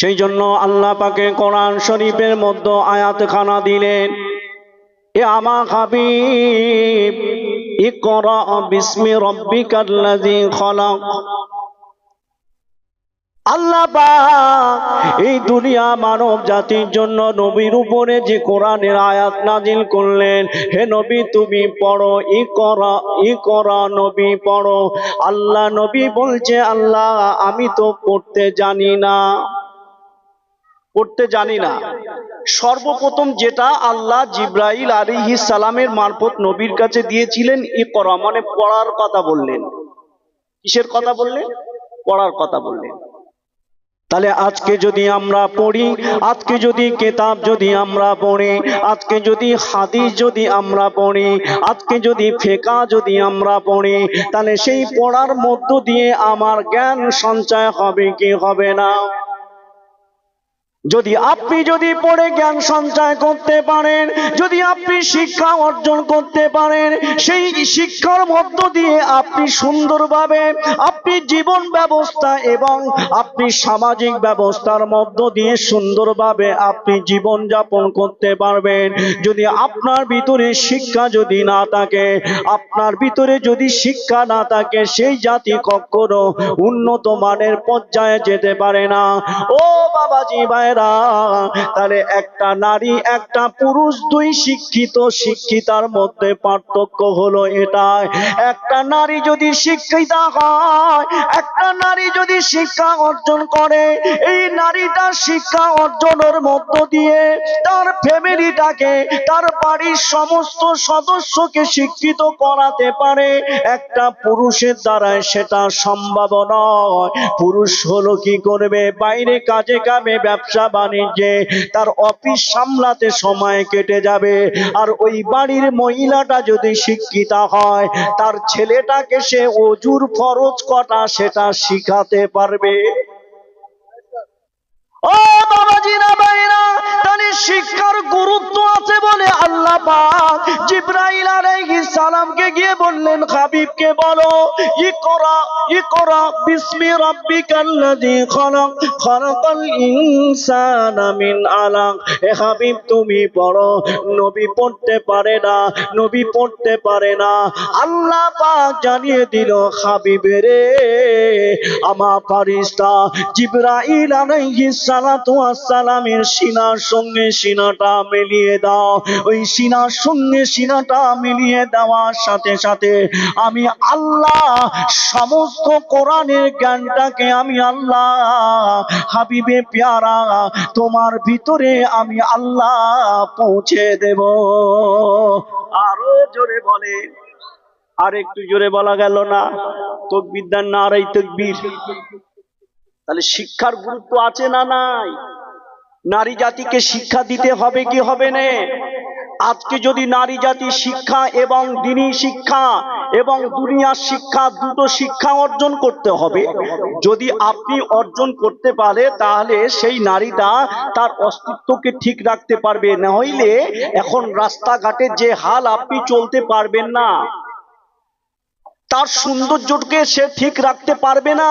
সেই জন্য আল্লাহ পাকে কোরআন শরীফের মধ্যে আয়াত খানা দিলেন, এ আমা হাবিব, ইকরা বিসমি রব্বিকাল্লাযী আল্লাহ এই দুনিয়া মানব জাতির জন্য নবীর উপরে যে কোরআনের আয়াত নাজিল করলেন, হে নবী, তুমি পড়ো ই করা ই করা নবী পড়ো। আল্লাহ নবী বলছে, আল্লাহ, আমি তো পড়তে জানি না। পড়তে জানি না। সর্বপ্রথম যেটা আল্লাহ জিব্রাইল আলিহি সালামের মারফত নবীর কাছে দিয়েছিলেন ই করা মানে পড়ার কথা বললেন। কিসের কথা বললেন? পড়ার কথা বললেন। তাহলে আজকে যদি আমরা পড়ি, আজকে যদি কেতাব যদি আমরা পড়ি, আজকে যদি হাদিস যদি আমরা পড়ি, আজকে যদি ফেকা যদি আমরা পড়ি, তাহলে সেই পড়ার মধ্য দিয়ে আমার জ্ঞান সঞ্চয় হবে কি হবে না? যদি আপনি যদি পড়ে জ্ঞান সঞ্চয় করতে পারেন, যদি আপনি শিক্ষা অর্জন করতে পারেন, সেই শিক্ষার মধ্য দিয়ে আপনি সুন্দরভাবে আপনি জীবন ব্যবস্থা এবং আপনি সামাজিক ব্যবস্থার মধ্য দিয়ে সুন্দরভাবে আপনি জীবন যাপন করতে পারবেন। যদি আপনার ভিতরে শিক্ষা যদি না থাকে, আপনার ভিতরে যদি শিক্ষা না থাকে, সেই জাতি কখনো উন্নত মানের পর্যায়ে যেতে পারে না। ও বাবাজি ভাইরা তাহলে একটা নারী, একটা পুরুষ, দুই শিক্ষিত, শিক্ষিতার মধ্যে পার্থক্য হলো এটাই। একটা নারী যদি শিক্ষিত হয়, একটা নারী যদি শিক্ষা অর্জন করে, এই নারীটা শিক্ষা অর্জনের মধ্য দিয়ে তার ফ্যামিলিটাকে, তার বাড়ির সমস্ত সদস্যকে শিক্ষিত করাতে পারে। একটা পুরুষের দ্বারা সেটা সম্ভব নয়। পুরুষ হলো কি করবে? বাইরে কাজে কামে ব্যবসা বাণিজ্যে তার অফিস সামলাতে সময় কেটে যাবে। আর ওই বাড়ির মহিলাটা যদি শিক্ষিত হয়, তার ছেলেটাকে সে অজুর ফরজ কটা সেটা শিখাতে পারবে। ও বাবাজিরা ভাইরা তাহলে শিক্ষার গুরুত্ব আছে বলে আল্লাহ জিব্রাইল আলাইহিস সালামকে গিয়ে বললেন, হাবিবকে বলো খলাক ইনসানা মিন আলাক। হাবিব, তুমি পড়ো, নবী পড়তে পারে না, নবী পড়তে পারে না। আল্লাহ পাক জানিয়ে দিল হাবিবেরে আমার ফারিস্তা জিব্রাইল আলাইহিস সালাতু সালামের সিনার সঙ্গে সিনাটা মিলিয়ে দাও। ওই সিনার সঙ্গে সিনাটা মিলিয়ে দেওয়ার সাথে সাথে আমি আল্লাহ সমস্ত কোরআনের জ্ঞানটাকে আমি আল্লাহ, হাবিবে পেয়ারা, তোমার ভিতরে আমি আল্লাহ পৌঁছে দেব। আরও জোরে বলে। আর একটু জোরে বলা গেল না। তকবিদ্যার না আর এই তকবির। তাহলে শিক্ষার গুরুত্ব আছে না নাই? নারী জাতিকে শিক্ষা দিতে হবে কি হবে না? আজকে যদি নারী জাতি শিক্ষা এবং দিনী শিক্ষা এবং দুনিয়ার শিক্ষা, দুটো শিক্ষা অর্জন করতে হবে। যদি আপনি অর্জন করতে পারে, তাহলে সেই নারীটা তার অস্তিত্বকে ঠিক রাখতে পারবে। না হইলে এখন রাস্তাঘাটে যে হাল আপনি চলতে পারবেন না, তার সৌন্দর্যকে সে ঠিক রাখতে পারবে না।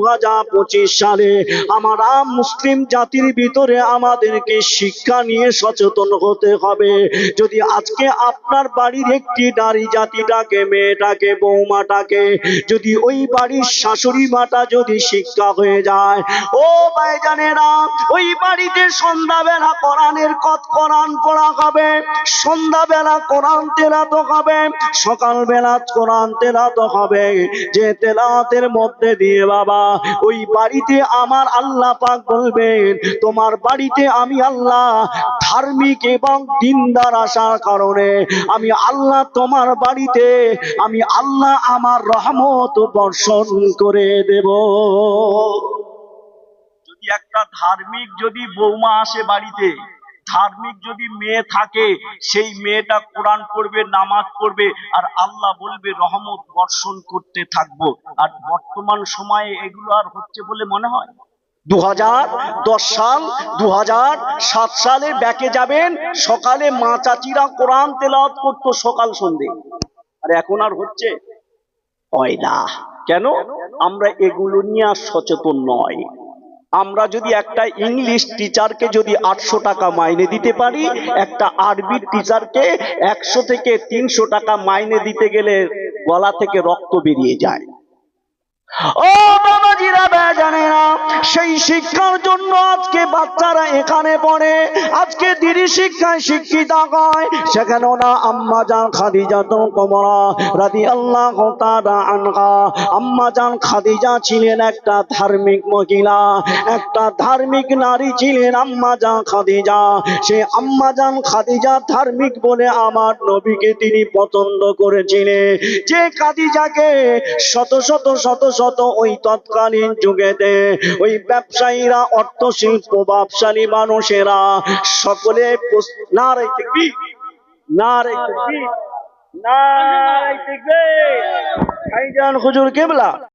সালে আমরা মুসলিম জাতির ভিতরে আমাদেরকে শিক্ষা নিয়ে সচেতন হতে হবে। যদি আজকে আপনার বাড়ির একটি নারী জাতিটাকে, মেয়েটাকে, বৌমাটাকে যদি ওই বাড়ির শাশুড়ি মাটা যদি শিক্ষা হয়ে যায়, ও ভাইজানেরা ওই বাড়িতে সন্ধ্যাবেলা কোরআনের কত কোরআন পড়া হবে, সন্ধ্যাবেলা কোরআন তেলাতো হবে, সকালবেলা কোরআন তেলাতো হবে, যে তেলাতের মধ্যে দিয়ে বাবা ওই বাড়িতে আমার আল্লাহ পাক বলবেন, তোমার বাড়িতে আমি আল্লাহ ধার্মিক এবং দিনদার আসার কারণে আমি আল্লাহ তোমার বাড়িতে, আমি আল্লাহ আমার রহমত বর্ষণ করে দেব। একটা ধার্মিক যদি বৌমা আসে বাড়িতে ধার্মিক যদি মেয়ে থাকে, সেই মেয়েটা কোরআন পড়বে, নামাজ পড়বে, আর আল্লাহ বলবে, রহমত বর্ষণ করতে থাকব। আর বর্তমান সময়ে এগুলো আর হচ্ছে বলে মনে হয়? দু সাল দু সাত সালে ব্যাকে যাবেন, সকালে মা চাচিরা কোরআন তেলাওয়াত করতো সকাল সন্ধে। আর এখন আর হচ্ছে কেন? আমরা এগুলো নিয়ে আর সচেতন নয়। আমরা যদি একটা ইংলিশ টিচারকে যদি আটশো টাকা মাইনে দিতে পারি, একটা আরবি টিচারকে একশো থেকে তিনশো টাকা মাইনে দিতে গেলে গলা থেকে রক্ত বেরিয়ে যায়। ও জানে না। সেই শিক্ষার জন্য আজকে বাচ্চারা এখানে পড়ে। আজকে দিদি শিক্ষায় শিক্ষিত হয়। সেখানে না আম্মা জান খাদিজা তো কমরা রাদি আল্লাহ আম্মা জান খাদিজা ছিলেন একটা ধার্মিক মহিলা, একটা ধার্মিক নারী ছিলেন আম্মা জান খাদিজা। সে আম্মা জান খাদিজা ধার্মিক বলে আমার নবীকে তিনি পছন্দ করেছিলেন। যে খাদিজাকে শত শত শত শত ওই তৎকালীন যুগেতে ওই ব্যবসায়ীরা অর্থ শিল্প ব্যবসায়ী মানুষেরা সকলে না নারে না নারে তাকবীর ভাইজান, হুজুর কেবলা?